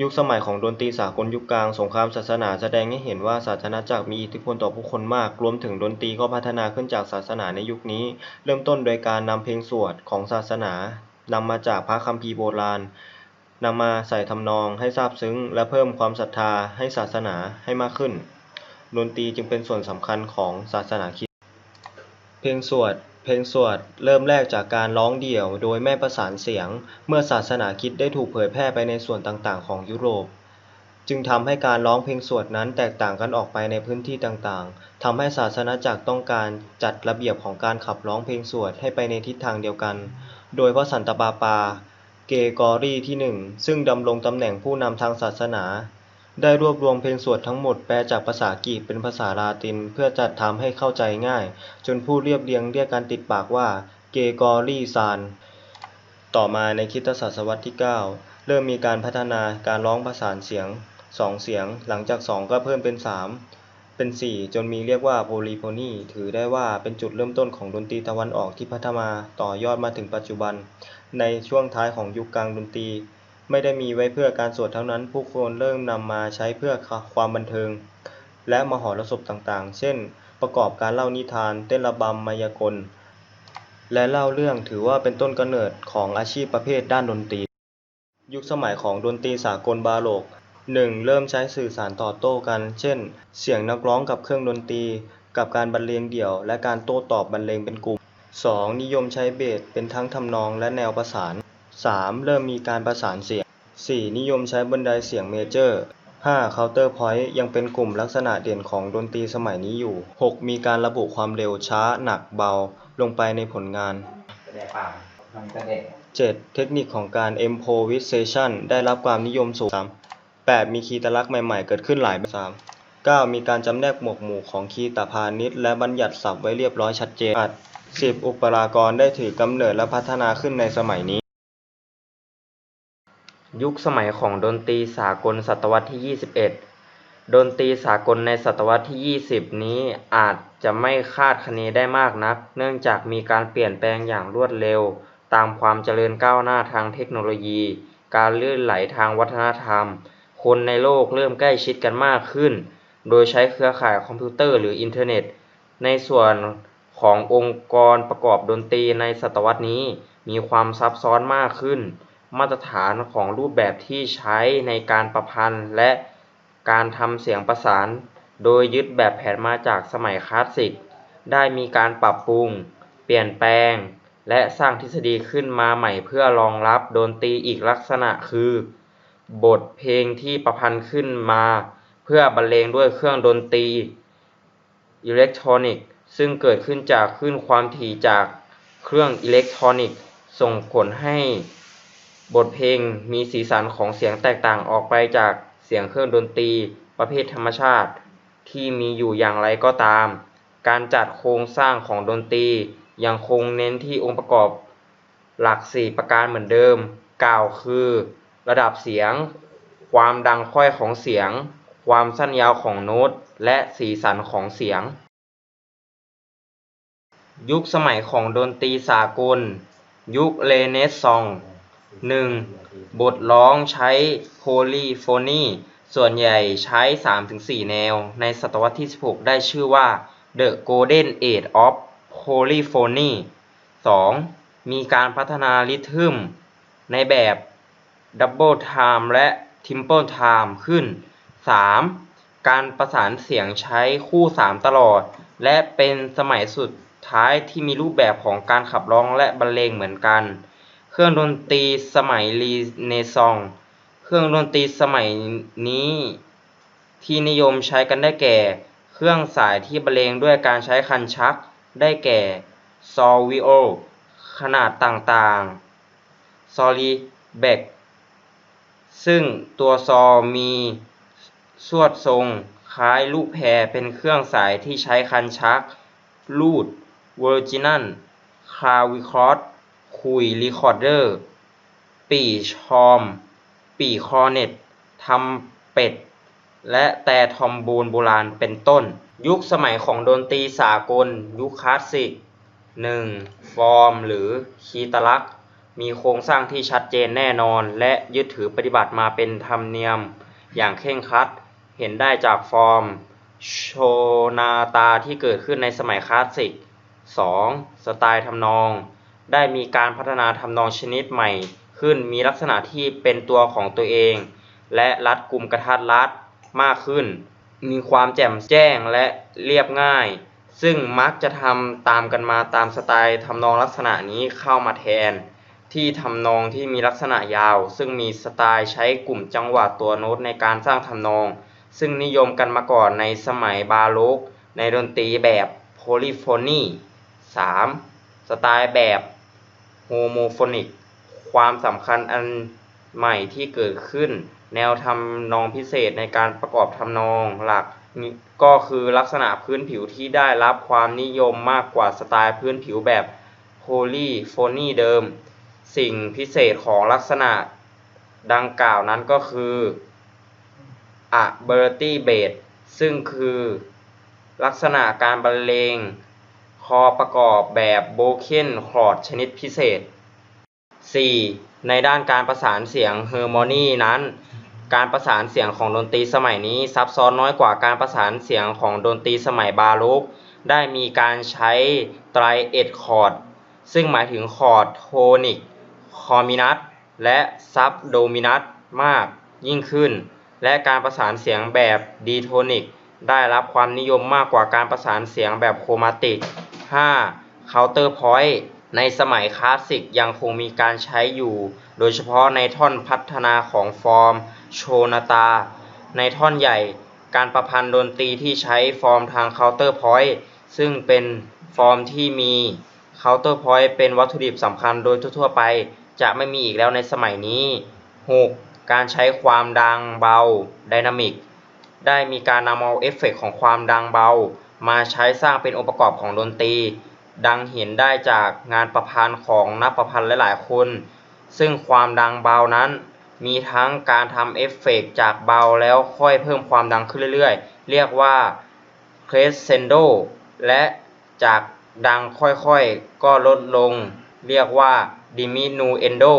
ยุคสมัยของดนตรีสากลยุคกลาง สงครามศาสนาแสดงให้เห็นว่าศาสนาจักรมีอิทธิพลต่อผู้คนมาก รวมถึงดนตรีก็พัฒนาขึ้นจากศาสนาในยุคนี้ เริ่มต้นโดยการนำเพลงสวดของศาสนานำมาจากพระคัมภีร์โบราณนำมาใส่ทำนองให้ซาบซึ้ง และเพิ่มความศรัทธาให้ศาสนาให้มากขึ้น ดนตรีจึงเป็นส่วนสำคัญของศาสนาคริสต์เพลงสวด ลงสวดเริ่มแรกจากการร้องเดี่ยวโดยไม่ประสานเสียง เมื่อศาสนาคริสต์ได้ถูกเผยแพร่ไปในส่วนต่างๆ ของยุโรป จึงทำให้การร้องเพลงสวดนั้นแตกต่างกันออกไปในพื้นที่ต่างๆทำให้ศาสนาจักรต้องการจัดระเบียบของการขับร้องเพลงสวดให้ไปในทิศทางเดียวกัน โดยพระสันตะปาปา เกกอรีที่หนึ่งซึ่งดำรงตำแหน่งผู้นำทางศาสนา ได้รวบรวมเพลงสวดทั้งหมดแปลจากภาษากรีกเป็นภาษาลาตินเพื่อจัดทำให้เข้าใจง่าย จนผู้เรียบเรียงเรียกกันติดปากว่าเกกอรีซาน ต่อมาในคริสตศตวรรษที่ 9 เริ่มมีการพัฒนาการร้องประสานเสียงสองเสียง หลังจาก 2 ก็เพิ่มเป็น 3 เป็น 4 จนมีเรียกว่าโพลีโฟนีถือได้ว่าเป็นจุดเริ่มต้นของดนตรีตะวันออกที่พัฒนาต่อยอดมาถึงปัจจุบัน ในช่วงท้ายของยุคกลางดนตรี ไม่ได้มีไว้เพื่อการสวดเท่านั้น ผู้คนเริ่มนำมาใช้เพื่อความบันเทิง และมหรสพต่างๆ เช่น ประกอบการเล่านิทาน เต้นระบำมายากล และเล่าเรื่องถือว่าเป็นต้นกำเนิดของอาชีพประเภทด้านดนตรี ยุคสมัยของดนตรีสากลบาโรก 1. เริ่มใช้สื่อสารต่อโต้กัน เช่น เสียงนักร้องกับเครื่องดนตรี กับการบรรเลงเดี่ยว และการโต้ตอบบรรเลงเป็นกลุ่ม 2. นิยมใช้เบสเป็นทั้งทำนองและแนวประสาน 3. เริ่มมีการประสานเสียง 4. นิยมใช้บันไดเสียงเมเจอร์ 5. เคาน์เตอร์พอยต์ยังเป็นกลุ่มลักษณะเด่นของดนตรีสมัยนี้อยู่ 6. มีการระบุความเร็วช้าหนักเบาลงไปในผลงานแสดงป่าทำแสดง 7. เทคนิคของการ improvisation ได้รับความนิยมสูง 8. มีคีตลักษณ์ใหม่ๆ เกิดขึ้นหลายแบบ 3. 9. มีการจำแนกหมวดหมู่ของคีตพาณิชย์และบัญญัติศัพท์ไว้เรียบร้อยชัดเจนอัด 10. อุปรากรได้ถือกำเนิดและพัฒนาขึ้นในสมัยนี้ ยุคสมัยของดนตรีสากลศตวรรษที่ 21 ดนตรีสากลในศตวรรษที่ 20 นี้อาจจะไม่คาดคะเนได้มากนัก เนื่องจากมีการเปลี่ยนแปลงอย่างรวดเร็ว ตามความเจริญก้าวหน้าทางเทคโนโลยี การลื่นไหลทางวัฒนธรรม คนในโลกเริ่มใกล้ชิดกันมากขึ้น โดยใช้เครือข่ายคอมพิวเตอร์หรืออินเทอร์เน็ต ในส่วนขององค์กรประกอบดนตรีในศตวรรษนี้มีความซับซ้อนมากขึ้น มาตรฐานของรูปแบบที่ใช้ในการประพันธ์ และการทำเสียงประสาน โดยยึดแบบแผนมาจากสมัยคลาสสิก ได้มีการปรับปรุง เปลี่ยนแปลง และสร้างทฤษฎีขึ้นมาใหม่เพื่อรองรับดนตรีอีกลักษณะคือ บทเพลงที่ประพันธ์ขึ้นมา เพื่อบรรเลงด้วยเครื่องดนตรีอิเล็กทรอนิกส์ซึ่งเกิดขึ้นจากคลื่นความถี่จากเครื่องอิเล็กทรอนิกส์ส่งผลให้ บทเพลงมีสีสันของเสียงแตกต่างออกไปจากเสียงเครื่องดนตรีประเภทธรรมชาติ ที่มีอยู่อย่างไรก็ตาม การจัดโครงสร้างของดนตรียังคงเน้นที่องค์ประกอบหลัก 4 ประการเหมือนเดิม กล่าวคือ ระดับเสียง ความดังค่อยของเสียง ความสั้นยาวของโน้ต และสีสันของเสียง ยุคสมัยของดนตรีสากล ยุคเรเนซองส์ 1. บทร้องใช้โพลีโฟนี ส่วนใหญ่ใช้ 3-4 แนว ในศตวรรษที่ 16 ได้ชื่อว่า The Golden Age of Polyphony 2. มีการพัฒนาริทึมในแบบ Double Time และ Triple Time ขึ้น 3. การประสานเสียงใช้คู่ 3 ตลอด และเป็นสมัยสุดท้ายที่มีรูปแบบของการขับร้องและบรรเลงเหมือนกัน เครื่องดนตรีสมัยรีเนซองส์เครื่องดนตรีสมัยนี้ที่นิยมใช้กันได้แก่ เครื่องสายที่บรรเลงด้วยการใช้คันชัก ได้แก่ซอวิโอขนาดต่างๆซอลีแบกซึ่งตัวซอมีสวดทรงคล้ายลูกแพรเป็นเครื่องสายที่ใช้คันชัก ลูดเวอร์จินัลคลาวิคอร์ด คุยรีคอร์เดอร์ ปี่ชอม ปี่คอร์เน็ตทำเป็ด และแต่ทอมโบูนโบราณเป็นต้น ยุคสมัยของดนตรีสากล ยุคคลาสสิก 1. ฟอร์มหรือคีตลักษณ์มีโครงสร้างที่ชัดเจนแน่นอน และยึดถือปฏิบัติมาเป็นธรรมเนียม อย่างเคร่งครัด เห็นได้จากฟอร์ม โชนาตาที่เกิดขึ้นในสมัยคลาสสิก 2. สไตล์ทำนอง ได้มีการพัฒนาทำนองชนิดใหม่ขึ้นมีลักษณะที่เป็นตัวของตัวเอง และรัดกลุ่มกระทัดรัดมากขึ้น มีความแจ่มแจ้งและเรียบง่าย ซึ่งมักจะทำตามกันมาตามสไตล์ทำนองลักษณะนี้เข้ามาแทน ที่ทำนองที่มีลักษณะยาว ซึ่งมีสไตล์ใช้กลุ่มจังหวะตัวโน้ตในการสร้างทำนอง ซึ่งนิยมกันมาก่อนในสมัยบาโรกในดนตรีแบบโพลิโฟนี 3. สไตล์แบบ โฮโมโฟนิก ความสำคัญอันใหม่ที่เกิดขึ้น แนวทำนองพิเศษในการประกอบทำนองหลัก ก็คือลักษณะพื้นผิวที่ได้รับความนิยมมากกว่าสไตล์พื้นผิวแบบโพลีโฟนีเดิม สิ่งพิเศษของลักษณะดังกล่าวนั้นก็คือ ability base ซึ่งคือลักษณะการบรรเลง คอประกอบแบบ broken chord ชนิดพิเศษ 4. ในด้านการประสานเสียงเฮอร์โมนีนั้น การประสานเสียงของดนตรีสมัยนี้ซับซ้อนน้อยกว่าการประสานเสียงของดนตรีสมัยบาโรกได้มีการใช้ไตรเอทคอร์ดซึ่งหมายถึงคอร์ดโทนิก คอมินัสและซับโดมินัสมากยิ่งขึ้น และการประสานเสียงแบบดีโทนิกได้รับความนิยมมากกว่าการประสานเสียงแบบโครมาติก 5. Counterpoint ในสมัยคลาสสิกยังคงมีการใช้อยู่ โดยเฉพาะในท่อนพัฒนาของฟอร์มโชนาตา ในท่อนใหญ่การประพันธ์ดนตรีที่ใช้ฟอร์มทาง Counterpoint ซึ่งเป็นฟอร์มที่มี Counterpoint เป็นวัตถุดิบสำคัญโดยทั่วๆไป จะไม่มีอีกแล้วในสมัยนี้ 6. การใช้ความดังเบา Dynamic ได้มีการนำเอาเอฟเฟกต์ของความดังเบา มาใช้สร้างเป็นองค์ประกอบของดนตรี ดังเห็นได้จากงานประพันธ์ของนักประพันธ์หลายๆคน ซึ่งความดังเบานั้นมีทั้งการทำเอฟเฟกต์จากเบาแล้วค่อยเพิ่มความดังขึ้นเรื่อยๆ เรียกว่า crescendo และจากดังค่อยๆ ก็ลดลง เรียกว่า diminuendo